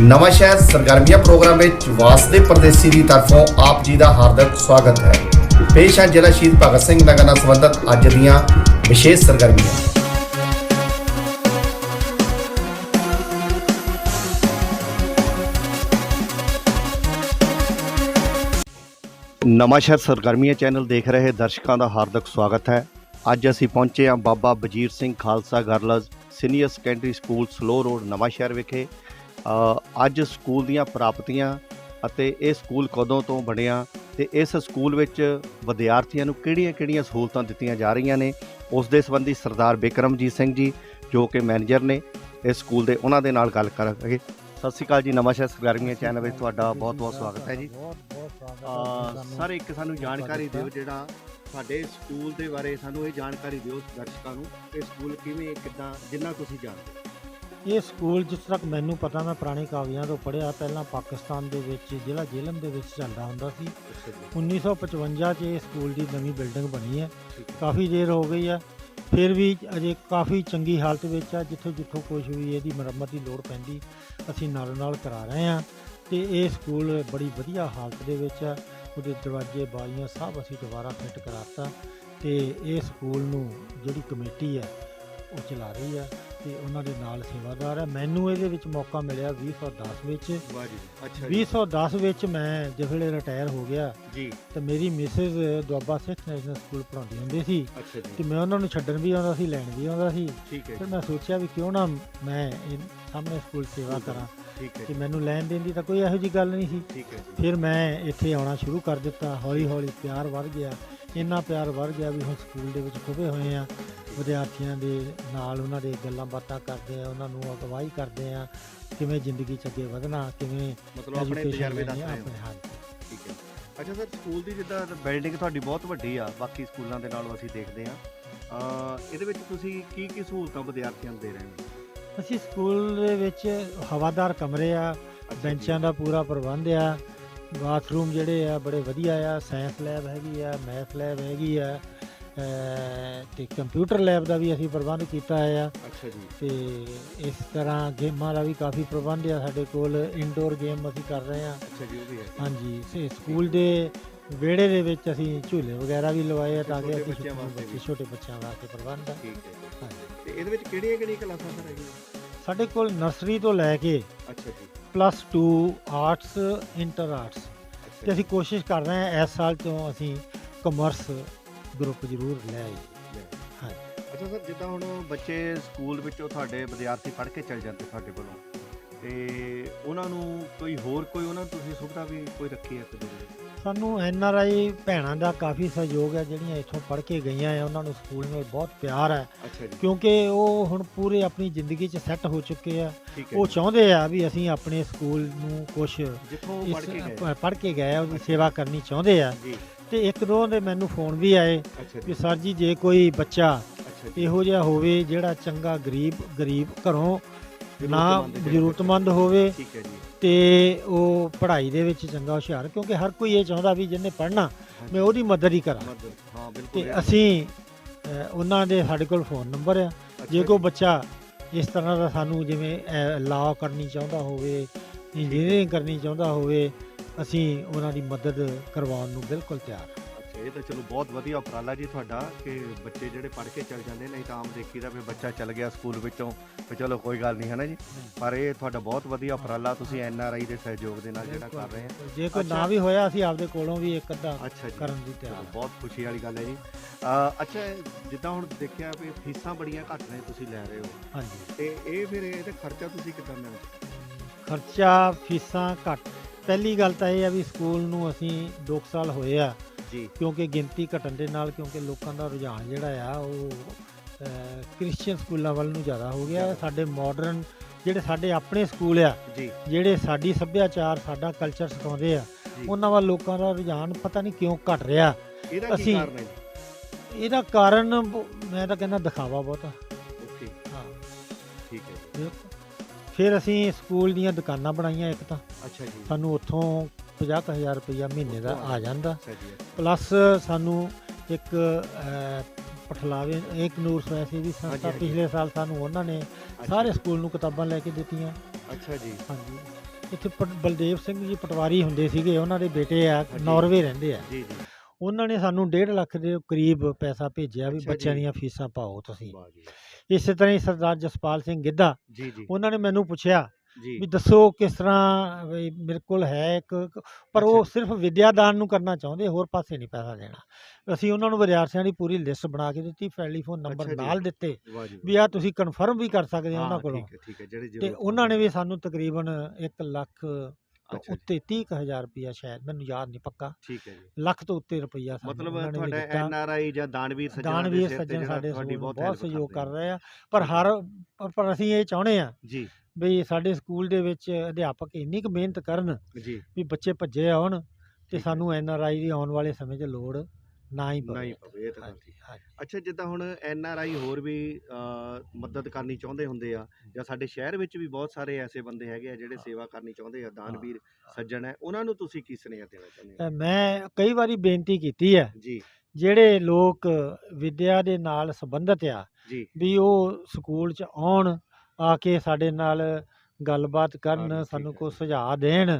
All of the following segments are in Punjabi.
ਨਵਾਂ ਸ਼ਹਿਰ ਸਰਗਰਮੀਆਂ ਪ੍ਰੋਗਰਾਮ ਵਿੱਚ ਵਾਸਦੇ ਪਰਦੇਸੀ ਦੀ ਤਰਫੋਂ ਆਪ ਜੀ ਦਾ ਹਾਰਦਿਕ ਸਵਾਗਤ ਹੈ। ਪੇਸ਼ ਹੈ ਜ਼ਿਲ੍ਹਾ ਸ਼ਹੀਦ ਭਗਤ ਸਿੰਘ ਨਗਰ ਨਾਲ ਸੰਬੰਧਿਤ ਅੱਜ ਦੀਆਂ ਵਿਸ਼ੇਸ਼ ਸਰਗਰਮੀਆਂ। ਨਵਾਂਸ਼ਹਿਰ ਸਰਗਰਮੀਆਂ ਚੈਨਲ ਦੇਖ ਰਹੇ ਦਰਸ਼ਕਾਂ ਦਾ ਹਾਰਦਿਕ ਸਵਾਗਤ ਹੈ। ਅੱਜ ਅਸੀਂ ਪਹੁੰਚੇ ਹਾਂ Baba Bajir Singh Khalsa girls senior secondary school Saloh road Nawanshahr ਵਿਖੇ। ਅੱਜ ਸਕੂਲ ਦੀਆਂ ਪ੍ਰਾਪਤੀਆਂ ਅਤੇ ਇਹ ਸਕੂਲ ਕਦੋਂ ਤੋਂ ਬਣਿਆ ਤੇ ਇਸ ਸਕੂਲ ਵਿੱਚ ਵਿਦਿਆਰਥੀਆਂ ਨੂੰ ਕਿਹੜੀਆਂ-ਕਿਹੜੀਆਂ ਸਹੂਲਤਾਂ ਦਿੱਤੀਆਂ ਜਾ ਰਹੀਆਂ ਨੇ, ਉਸ ਦੇ ਸੰਬੰਧੀ ਸਰਦਾਰ ਬਿਕਰਮਜੀਤ ਸਿੰਘ ਜੀ, ਜੋ ਕਿ ਮੈਨੇਜਰ ਨੇ, ਇਸ ਸਕੂਲ ਦੇ ਉਹਨਾਂ ਦੇ ਨਾਲ ਗੱਲ ਕਰਾਂਗੇ। ਸਤਿ ਸ਼੍ਰੀ ਅਕਾਲ ਜੀ, ਨਵਾਂ ਸ਼ਹਿਰ ਸਰਗਰਮੀਆਂ ਚੈਨਲ ਵਿੱਚ ਤੁਹਾਡਾ ਬਹੁਤ-ਬਹੁਤ ਸਵਾਗਤ ਹੈ ਜੀ। ਬਹੁਤ ਬਹੁਤ ਸਰ, ਇੱਕ ਸਾਨੂੰ ਜਾਣਕਾਰੀ ਦਿਓ ਜਿਹੜਾ ਸਾਡੇ ਸਕੂਲ ਦੇ ਬਾਰੇ ਸਾਨੂੰ ਇਹ ਜਾਣਕਾਰੀ ਦਿਓ ਦਰਸ਼ਕਾਂ ਨੂੰ, ਇਹ ਸਕੂਲ ਕਿਵੇਂ, ਕਿੱਦਾਂ, ਜਿੰਨਾ ਤੁਸੀਂ ਜਾਣਦੇ ਇਹ ਸਕੂਲ ਜਿਸ ਤੱਕ ਮੈਨੂੰ ਪਤਾ ਮੈਂ ਪੁਰਾਣੇ ਕਾਗਜ਼ਾਂ ਤੋਂ ਪੜ੍ਹਿਆ। ਪਹਿਲਾਂ ਪਾਕਿਸਤਾਨ ਦੇ ਵਿੱਚ ਜ਼ਿਲ੍ਹਾ ਜੇਲਮ ਦੇ ਵਿੱਚ ਚੱਲਦਾ ਹੁੰਦਾ ਸੀ। 1955 'ਚ ਇਹ ਸਕੂਲ ਦੀ ਨਵੀਂ ਬਿਲਡਿੰਗ ਬਣੀ ਹੈ। ਕਾਫੀ ਦੇਰ ਹੋ ਗਈ ਹੈ। ਫਿਰ ਵੀ ਅਜੇ ਕਾਫੀ ਚੰਗੀ ਹਾਲਤ ਵਿੱਚ ਹੈ ਜਿੱਥੋਂ ਜਿੱਥੋਂ ਕੁਝ ਵੀ ਇਹਦੀ ਮੁਰੰਮਤ ਦੀ ਲੋੜ ਪੈਂਦੀ ਅਸੀਂ ਨਾਲ ਨਾਲ ਕਰਾ ਰਹੇ ਹਾਂ। ਤੇ ਇਹ ਸਕੂਲ ਬੜੀ ਵਧੀਆ ਹਾਲਤ ਦੇ ਵਿੱਚ ਹੈ। ਉਹਦੇ ਦਰਵਾਜ਼ੇ ਬਾਰੀਆਂ ਸਭ ਅਸੀਂ ਦੁਬਾਰਾ ਫਿੱਟ ਕਰਾਤਾ। ਤੇ ਇਹ ਸਕੂਲ ਨੂੰ ਜਿਹੜੀ ਕਮੇਟੀ ਹੈ ਉਹ ਚਲਾ ਰਹੀ ਹੈ। ਤੇ ਉਹਨਾਂ ਦੇ ਨਾਲ ਸੇਵਾਦਾਰ ਹੈ ਮੈਨੂੰ ਇਹਦੇ ਵਿੱਚ ਮੌਕਾ ਮਿਲਿਆ 2010 ਵਿੱਚ। ਵਾਹ ਜੀ ਅੱਛਾ 2010 ਵਿੱਚ ਮੈਂ ਜਿਹੜੇ ਰਿਟਾਇਰ ਹੋ ਗਿਆ। ਜੀ। ਤੇ ਮੇਰੀ Mrs Doaba Sikh national school ਪੜ੍ਹਾਉਂਦੀ ਹੁੰਦੀ ਸੀ। ਅੱਛਾ ਤੇ ਜੀ ਮੈਂ ਉਹਨਾਂ ਨੂੰ ਛੱਡਣ ਵੀ ਆਉਂਦਾ ਸੀ ਲੈਣ ਵੀ ਆਉਂਦਾ ਸੀ। ਠੀਕ ਹੈ ਫਿਰ ਮੈਂ ਸੋਚਿਆ ਵੀ ਕਿਉਂ ਨਾ ਮੈਂ ਇਹ ਸਾਹਮਣੇ ਸਕੂਲ ਸੇਵਾ ਕਰਾਂ। ਠੀਕ ਹੈ ਕਿ ਮੈਨੂੰ ਲੈਣ ਦੇਣ ਦੀ ਤਾਂ ਕੋਈ ਇਹੋ ਜੀ ਗੱਲ ਨਹੀਂ ਸੀ। ਠੀਕ ਹੈ ਜੀ। ਫਿਰ ਮੈਂ ਇੱਥੇ ਆਉਣਾ ਸ਼ੁਰੂ ਕਰ ਦਿੱਤਾ। ਹੌਲੀ ਹੌਲੀ ਪਿਆਰ ਵੱਧ ਗਿਆ। ਇੰਨਾ ਪਿਆਰ ਵੱਧ ਗਿਆ ਵੀ ਹੁਣ ਸਕੂਲ ਦੇ ਵਿੱਚ ਖੁਬੇ ਹੋਏ ਆ। ਵਿਦਿਆਰਥੀਆਂ ਦੇ ਨਾਲ ਉਹਨਾਂ ਦੇ ਗੱਲਾਂ ਬਾਤਾਂ ਕਰਦੇ ਆ ਉਹਨਾਂ ਨੂੰ ਅਗਵਾਈ ਕਰਦੇ ਆ ਕਿਵੇਂ ਜ਼ਿੰਦਗੀ 'ਚ ਅੱਗੇ ਵਧਣਾ ਕਿਵੇਂ ਮਤਲਬ ਆਪਣੇ ਤਜਰਬੇ ਲੈਣੀ ਦੱਸ ਆ, ਆਪਣੇ ਹਾਂ ਠੀਕ ਹੈ। ਅੱਛਾ ਸਰ ਸਕੂਲ ਦੀ ਜਿੱਦਾਂ ਬਿਲਡਿੰਗ ਤੁਹਾਡੀ ਬਹੁਤ ਵੱਡੀ ਆ ਬਾਕੀ ਸਕੂਲਾਂ ਦੇ ਨਾਲੋਂ ਅਸੀਂ ਦੇਖਦੇ ਆ ਇਹਦੇ ਵਿੱਚ ਤੁਸੀਂ ਕੀ ਕੀ ਸਹੂਲਤਾਂ ਵਿਦਿਆਰਥੀਆਂ ਨੂੰ ਦੇ ਰਹੇ ਹੋ? ਅਸੀਂ ਸਕੂਲ ਦੇ ਵਿੱਚ ਹਵਾਦਾਰ ਕਮਰੇ ਆ ਬੈਂਚਾਂ ਦਾ ਪੂਰਾ ਪ੍ਰਬੰਧ ਆ ਬਾਥਰੂਮ ਜਿਹੜੇ ਆ ਬੜੇ ਵਧੀਆ ਆ ਸਾਇੰਸ ਲੈਬ ਹੈਗੀ ਆ ਮੈਥ ਲੈਬ ਹੈਗੀ ਆ ਤੇ ਕੰਪਿਊਟਰ ਲੈਬ ਦਾ ਵੀ ਅਸੀਂ ਪ੍ਰਬੰਧ ਕੀਤਾ ਆ ਅੱਛਾ ਜੀ। ਤੇ ਇਸ ਤਰ੍ਹਾਂ ਗੇਮਾਂ ਦਾ ਵੀ ਕਾਫੀ ਪ੍ਰਬੰਧ ਆ ਸਾਡੇ ਕੋਲ। ਇਨਡੋਰ ਗੇਮ ਅਸੀਂ ਕਰ ਰਹੇ ਆ ਅੱਛਾ ਜੀ ਉਹ ਵੀ ਹੈ। ਹਾਂਜੀ ਸੇ ਸਕੂਲ ਦੇ ਵਿਹੜੇ ਦੇ ਵਿੱਚ ਅਸੀਂ ਝੂਲੇ ਵਗੈਰਾ ਵੀ ਲਵਾਏ ਆ ਤਾਂ ਕਿ ਛੋਟੇ ਅਸੀਂ ਬੱਚਿਆਂ ਵਾਸਤੇ ਵੀ। ਛੋਟੇ ਬੱਚਿਆਂ ਵਾਸਤੇ ਪ੍ਰਬੰਧ ਆ। ਠੀਕ ਹੈ ਹਾਂਜੀ। ਤੇ ਇਹਦੇ ਵਿੱਚ ਕਿਹੜੀਆਂ ਕਿਹੜੀਆਂ ਕਲਾਸਾਂ ਸਰ ਹੈਗੀਆਂ? ਸਾਡੇ ਕੋਲ ਨਰਸਰੀ ਤੋਂ ਲੈ ਕੇ ਅੱਛਾ ਜੀ। ਪਲੱਸ 2 ਆਰਟਸ ਇੰਟਰ ਆਰਟਸ ਤੇ ਅਸੀਂ ਕੋਸ਼ਿਸ਼ ਕਰ ਰਹੇ ਹਾਂ ਇਸ ਸਾਲ ਤੋਂ ਅਸੀਂ ਕਮਰਸ ਗਰੁੱਪ ਜ਼ਰੂਰ ਲੈ ਆਈਏ। ਹਾਂ। ਅੱਛਾ ਸਰ ਜਿੱਦਾਂ ਹੁਣ ਬੱਚੇ ਸਕੂਲ ਵਿੱਚੋਂ ਤੁਹਾਡੇ ਵਿਦਿਆਰਥੀ ਪੜ੍ਹ ਕੇ ਚਲ ਜਾਂਦੇ ਤੁਹਾਡੇ ਕੋਲੋਂ ਤੇ ਉਹਨਾਂ ਨੂੰ ਕੋਈ ਹੋਰ ਕੋਈ ਉਹਨਾਂ ਨੂੰ ਤੁਸੀਂ ਸੁਵਿਧਾ ਵੀ ਕੋਈ ਰੱਖੀ ਹੈ ਤੇ ਸਾਨੂੰ ਐਨ ਆਰ ਆਈ ਭੈਣਾਂ ਦਾ ਕਾਫੀ ਸਹਿਯੋਗ ਹੈ ਜਿਹੜੀਆਂ ਇੱਥੋਂ ਪੜ੍ਹ ਕੇ ਗਈਆਂ ਆ ਉਹਨਾਂ ਨੂੰ ਸਕੂਲ ਨਾਲ ਬਹੁਤ ਪਿਆਰ ਹੈ। ਕਿਉਂਕਿ ਉਹ ਹੁਣ ਪੂਰੇ ਆਪਣੀ ਜ਼ਿੰਦਗੀ 'ਚ ਸੈੱਟ ਹੋ ਚੁੱਕੇ ਆ। ਉਹ ਚਾਹੁੰਦੇ ਆ ਵੀ ਅਸੀਂ ਆਪਣੇ ਸਕੂਲ ਨੂੰ ਕੁਝ ਜਿੱਥੋਂ ਪੜ੍ਹ ਕੇ ਗਏ। ਪੜ੍ਹ ਕੇ ਗਏ ਆ ਉਹਦੀ ਸੇਵਾ ਕਰਨੀ ਚਾਹੁੰਦੇ ਆ। ਜੀ। ਤੇ ਇੱਕ ਦੋ ਦੇ ਮੈਨੂੰ ਫੋਨ ਵੀ ਆਏ ਅੱਛਾ ਕਿ ਸਰ ਜੀ ਜੇ ਕੋਈ ਬੱਚਾ ਇਹੋ ਜਿਹਾ ਹੋਵੇ ਜਿਹੜਾ ਚੰਗਾ ਗਰੀਬ ਗਰੀਬ ਘਰੋਂ ਨਾ ਜ਼ਰੂਰਤਮੰਦ ਹੋਵੇ ਠੀਕ ਹੈ ਜੀ। ਤੇ ਉਹ ਪੜ੍ਹਾਈ ਦੇ ਵਿੱਚ ਚੰਗਾ ਹੁਸ਼ਿਆਰ ਕਿਉਂਕਿ ਹਰ ਕੋਈ ਇਹ ਚਾਹੁੰਦਾ ਵੀ ਜਿਹਨੇ ਪੜ੍ਹਨਾ। ਮੈਂ ਉਹਦੀ ਮਦਦ ਹੀ ਕਰਾਂ। ਹਾਂ ਬਿਲਕੁਲ ਤੇ ਅਸੀਂ ਉਹਨਾਂ ਦੇ ਸਾਡੇ ਕੋਲ ਫੋਨ ਨੰਬਰ ਆ। ਜੀ, ਕੋਈ ਬੱਚਾ ਇਸ ਤਰ੍ਹਾਂ ਦਾ ਸਾਨੂੰ ਜਿਵੇਂ ਲਾਅ ਕਰਨੀ ਚਾਹੁੰਦਾ ਹੋਵੇ ਇੰਜੀਨੀਅਰਿੰਗ ਕਰਨੀ ਚਾਹੁੰਦਾ ਹੋਵੇ ਅਸੀਂ ਉਹਨਾਂ ਦੀ ਮਦਦ ਕਰਵਾਉਣ ਨੂੰ ਬਿਲਕੁਲ ਤਿਆਰ ਹਾਂ। ਅੱਛਾ ਇਹ ਤਾਂ ਚਲੋ ਬਹੁਤ ਵਧੀਆ ਉਪਰਾਲਾ ਜੀ ਤੁਹਾਡਾ ਕਿ ਬੱਚੇ ਜਿਹੜੇ ਪੜ੍ਹ ਕੇ ਚਲ ਜਾਂਦੇ ਨਹੀਂ ਤਾਂ ਆਮ ਦੇਖੀਦਾ ਵੀ ਬੱਚਾ ਚਲ ਗਿਆ ਸਕੂਲ ਵਿੱਚੋਂ ਵੀ ਚਲੋ ਕੋਈ ਗੱਲ ਨਹੀਂ ਹੈ ਨਾ ਜੀ ਪਰ ਇਹ ਤੁਹਾਡਾ ਬਹੁਤ ਵਧੀਆ ਉਪਰਾਲਾ ਤੁਸੀਂ ਐਨ ਆਰ ਆਈ ਦੇ ਸਹਿਯੋਗ ਦੇ ਨਾਲ ਜਿਹੜਾ ਕਰ ਰਹੇ ਹੋ। ਜੇ ਕੋਈ। ਨਾ ਵੀ ਹੋਇਆ ਅਸੀਂ ਆਪਦੇ ਕੋਲੋਂ ਵੀ ਇੱਕ ਅੱਧਾ ਕਰਨ ਦੀ ਤਿਆਰ। ਬਹੁਤ ਖੁਸ਼ੀ ਵਾਲੀ ਗੱਲ ਹੈ ਜੀ। ਅੱਛਾ ਜਿੱਦਾਂ ਹੁਣ ਦੇਖਿਆ ਵੀ ਫੀਸਾਂ ਬੜੀਆਂ ਘੱਟ ਨੇ ਤੁਸੀਂ ਲੈ ਰਹੇ ਹੋ। ਹਾਂਜੀ। ਤੇ ਇਹ ਫਿਰ ਇਹਦਾ ਖਰਚਾ ਤੁਸੀਂ ਕਿੱਦਾਂ ਮੈਨੇਜ ਖਰਚਾ ਫੀਸਾਂ ਘੱਟ ਪਹਿਲੀ ਗੱਲ ਤਾਂ ਇਹ ਆ ਵੀ ਸਕੂਲ ਨੂੰ ਅਸੀਂ 2 ਸਾਲ ਹੋਏ ਆ। ਜੀ। ਕਿਉਂਕਿ ਗਿਣਤੀ ਘਟਣ ਦੇ ਨਾਲ ਕਿਉਂਕਿ ਲੋਕਾਂ ਦਾ ਰੁਝਾਨ ਜਿਹੜਾ ਆ ਉਹ ਕ੍ਰਿਸਚੀਅਨ ਸਕੂਲਾਂ ਵੱਲ ਨੂੰ ਜ਼ਿਆਦਾ ਹੋ ਗਿਆ। ਸਾਡੇ ਮਾਡਰਨ ਜਿਹੜੇ ਸਾਡੇ ਆਪਣੇ ਸਕੂਲ ਆ ਜੀ। ਜਿਹੜੇ ਸਾਡੀ ਸੱਭਿਆਚਾਰ ਸਾਡਾ ਕਲਚਰ ਸਿਖਾਉਂਦੇ ਆ। ਉਹਨਾਂ ਵੱਲ ਲੋਕਾਂ ਦਾ ਰੁਝਾਨ ਪਤਾ ਨਹੀਂ ਕਿਉਂ ਘਟ ਰਿਹਾ। ਇਹਦਾ ਕੀ ਅਸੀਂ- ਕਾਰਨ ਹੈ ਜੀ? ਇਹਦਾ ਕਾਰਨ ਮੈਂ ਤਾਂ ਕਹਿੰਦਾ ਦਿਖਾਵਾ ਬਹੁਤ। ਆ ਓਕੇ। ਹਾਂ। ਠੀਕ ਹੈ ਫਿਰ ਅਸੀਂ ਸਕੂਲ ਦੀਆਂ ਦੁਕਾਨਾਂ ਬਣਾਈਆਂ ਇੱਕ ਤਾਂ। ਅੱਛਾ ਜੀ। ਸਾਨੂੰ ਉੱਥੋਂ 50000 ਰੁਪਇਆ ਮਹੀਨੇ ਦਾ ਆ ਜਾਂਦਾ। ਪਲੱਸ ਸਾਨੂੰ ਇੱਕ ਅਹ, ਪਠਲਾਵੇ ਇੱਕ ਨੂਰ ਸਵੈਸੀ ਦੀ ਸੰਸਥਾ ਹਾਂਜੀ। ਪਿਛਲੇ ਸਾਲ ਸਾਨੂੰ ਉਹਨਾਂ ਨੇ ਸਾਰੇ ਸਕੂਲ ਨੂੰ ਕਿਤਾਬਾਂ ਲੈ ਕੇ ਦਿੱਤੀਆਂ। ਅੱਛਾ ਜੀ। ਹਾਂਜੀ। ਇੱਥੇ ਪ- ਬਲਦੇਵ ਸਿੰਘ ਜੀ ਪਟਵਾਰੀ ਹੁੰਦੇ ਸੀਗੇ ਉਹਨਾਂ ਦੇ ਬੇਟੇ ਆ ਹਾਂਜੀ। ਨਾਰਵੇ ਰਹਿੰਦੇ ਆ। ਜੀ ਜੀ। ਉਹਨਾਂ ਨੇ ਸਾਨੂੰ 1.5 ਲੱਖ ਦੇ ਕਰੀਬ ਪੈਸਾ ਭੇਜਿਆ ਵੀ ਬੱਚਿਆਂ। ਦੀਆਂ ਫੀਸਾਂ ਪਾਓ ਤੁਸੀਂ। ਇਸੇ ਤਰ੍ਹਾਂ ਹੀ ਸਰਦਾਰ ਜਸਪਾਲ ਸਿੰਘ ਗਿੱਧਾ ਉਹਨਾਂ ਨੇ ਮੈਨੂੰ ਪੁੱਛਿਆ ਵੀ ਦੱਸੋ ਕਿਸ ਤਰ੍ਹਾਂ ਮੇਰੇ ਕੋਲ ਹੈ ਇੱਕ ਪਰ ਉਹ। ਸਿਰਫ ਵਿਦਿਆਦਾਨ ਨੂੰ ਕਰਨਾ ਚਾਹੁੰਦੇ ਹੋਰ ਪਾਸੇ ਨਹੀਂ ਪੈਸਾ ਦੇਣਾ। ਅਸੀਂ ਉਹਨਾਂ ਨੂੰ ਵਿਦਿਆਰਥੀਆਂ ਦੀ ਪੂਰੀ ਲਿਸਟ ਬਣਾ ਕੇ ਦਿੱਤੀ ਟੈਲੀਫੋਨ ਨੰਬਰ। ਨਾਲ ਦਿੱਤੇ ਵੀ ਆ ਤੁਸੀਂ ਕਨਫਰਮ ਵੀ ਕਰ ਸਕਦੇ ਹੋ ਉਹਨਾਂ ਕੋਲੋਂ। ਤੇ ਉਹਨਾਂ ਨੇ ਵੀ ਸਾਨੂੰ ਤਕਰੀਬਨ 1 ਲੱਖ ਤੋਂ ਅੱਛਾ ਜੀ, ਉੱਤੇ 30000 ਰੁਪਇਆ ਸ਼ਾਇਦ ਮੈਨੂੰ ਯਾਦ ਨਹੀਂ ਪੱਕਾ। ਠੀਕ ਹੈ ਜੀ। ਲੱਖ ਤੋਂ ਉੱਤੇ ਰੁਪਈਆ ਸਾਨੂੰ ਮਤਲਬ ਉਹਨਾਂ ਨੇ ਵੀ ਤੁਹਾਡਾ ਦਿੱਤਾ। ਐਨ ਆਰ ਆਈ ਜਾਂ ਦਾਨਵੀਰ ਸੱਜਣਾ ਦਾਨਵੀਰ ਸੱਜਣ ਸਾਡੇ ਤੁਹਾਡੀ ਸਕੂਲ ਨੂੰ help ਬਹੁਤ ਸਹਿਯੋਗ ਕਰ ਰਹੇ ਆ। ਪਰ ਹਰ ਪਰ- ਪਰ ਅਸੀਂ ਇਹ ਚਾਹੁੰਦੇ ਆ ਜੀ। ਵੀ ਸਾਡੇ ਸਕੂਲ ਦੇ ਵਿੱਚ ਅਧਿਆਪਕ ਇੰਨੀ ਕੁ ਮਿਹਨਤ ਕਰਨ ਜੀ। ਵੀ ਬੱਚੇ ਭੱਜੇ ਆਉਣ ਤੇ। ਸਾਨੂੰ ਐਨ ਆਰ ਆਈ ਦੀ ਆਉਣ ਵਾਲੇ ਸਮੇਂ 'ਚ ਲੋੜ ਨਾ ਹੀ ਪਵੇ। ਨਹੀਂ ਪਵੇ ਇਹ ਤਾਂ ਗੱਲ ਹਾਂਜੀ, ਠੀਕ। ਹਾਂਜੀ। ਅੱਛਾ ਜਿੱਦਾਂ ਹੁਣ ਐਨ ਆਰ ਆਈ ਹੋਰ ਵੀ ਮਦਦ ਕਰਨੀ ਚਾਹੁੰਦੇ ਹੁੰਦੇ ਆ ਜਾਂ ਸਾਡੇ ਸ਼ਹਿਰ ਵਿੱਚ ਵੀ ਬਹੁਤ ਸਾਰੇ ਐਸੇ ਬੰਦੇ ਹੈਗੇ ਆ ਜਿਹੜੇ ਹਾਂ। ਸੇਵਾ ਕਰਨੀ ਚਾਹੁੰਦੇ ਆ ਦਾਨਵੀਰ ਸੱਜਣ ਹੈ ਉਹਨਾਂ ਨੂੰ ਤੁਸੀਂ ਕੀ ਸੁਨੇਹਾ ਦੇਣਾ ਚਾਹੁੰਦੇ ਹੋ? ਮੈਂ ਕਈ ਵਾਰੀ ਬੇਨਤੀ ਕੀਤੀ ਹੈ ਜੀ। ਜਿਹੜੇ ਲੋਕ ਵਿਦਿਆ ਦੇ ਨਾਲ ਸੰਬੰਧਿਤ ਆ ਜੀ। ਵੀ ਉਹ ਸਕੂਲ 'ਚ ਆਉਣ ਆ ਕੇ ਸਾਡੇ ਨਾਲ ਗੱਲਬਾਤ ਕਰਨ ਠੀਕ ਸਾਨੂੰ ਹੈ, ਕੋਈ ਸੁਝਾਅ ਦੇਣ।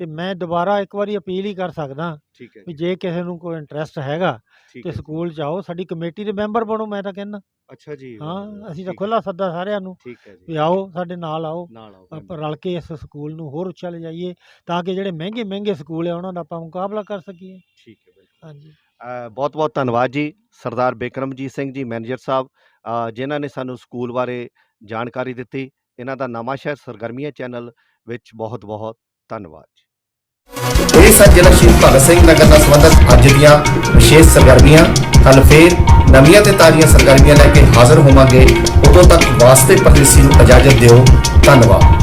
ਤੇ ਮੈਂ ਦੁਬਾਰਾ ਇੱਕ ਵਾਰੀ ਅਪੀਲ ਹੀ ਕਰ ਸਕਦਾ ਠੀਕ ਹੈ ਵੀ ਜੀ, ਕਿਸੇ ਨੂੰ ਕੋਈ ਇੰਟਰਸਟ ਹੈਗਾ ਠੀਕ ਤੇ ਹੈ। ਸਕੂਲ 'ਚ ਆਓ ਸਾਡੀ ਕਮੇਟੀ ਦੇ ਮੈਂਬਰ ਬਣੋ ਮੈਂ ਤਾਂ ਕਹਿੰਦਾ। ਅੱਛਾ ਜੀ ਹਾਂ ਅਸੀਂ ਤਾਂ ਠੀਕ ਹੈ, ਖੁੱਲਾ ਸੱਦਾ ਸਾਰਿਆਂ ਨੂੰ ਠੀਕ ਹੈ ਵੀ ਜੀ ਆਓ ਸਾਡੇ ਨਾਲ ਆਓ ਨਾਲ ਆਓ ਆਪਾਂ ਰਲ ਕੇ ਇਸ ਸਕੂਲ ਨੂੰ ਹੋਰ ਉੱਚਾ ਲਿਜਾਈਏ ਤਾਂ ਕਿ ਜਿਹੜੇ ਮਹਿੰਗੇ ਮਹਿੰਗੇ ਸਕੂਲ ਆ ਉਹਨਾਂ ਦਾ ਆਪਾਂ ਮੁਕਾਬਲਾ ਕਰ ਸਕੀਏ। ਠੀਕ ਹੈ ਬਿਲਕੁਲ। ਹਾਂਜੀ। ਬਹੁਤ ਬਹੁਤ ਧੰਨਵਾਦ ਜੀ ਸਰਦਾਰ ਬਿਕਰਮਜੀਤ ਸਿੰਘ ਜੀ ਮੈਨੇਜਰ ਸਾਹਿਬ ਅ, ਜਿਨ੍ਹਾਂ ਨੇ ਸਾਨੂੰ ਸਕੂਲ ਬਾਰੇ ਜਾਣਕਾਰੀ ਦਿੱਤੀ। ਇਹਨਾਂ ਦਾ ਨਵਾਂ ਸ਼ਹਿਰ ਸਰਗਰਮੀਆਂ ਚੈਨਲ ਵਿੱਚ ਬਹੁਤ ਬਹੁਤ ਧੰਨਵਾਦ ਜੀ। ਇਹ ਸਨ ਜ਼ਿਲ੍ਹਾ ਸ਼ਹੀਦ ਭਗਤ ਸਿੰਘ ਨਗਰ ਨਾਲ ਸੰਬੰਧਿਤ ਅੱਜ ਦੀਆਂ ਵਿਸ਼ੇਸ਼ ਸਰਗਰਮੀਆਂ। ਕੱਲ ਫੇਰ ਨਵੀਆਂ ਤੇ ਤਾਜ਼ੀਆਂ ਸਰਗਰਮੀਆਂ ਲੈ ਕੇ ਹਾਜ਼ਰ ਹੋਵਾਂਗੇ। ਉਦੋਂ ਤੱਕ ਵਾਸਤੇ ਪਰਦੇਸੀ ਨੂੰ ਇਜਾਜ਼ਤ ਦਿਓ। ਧੰਨਵਾਦ।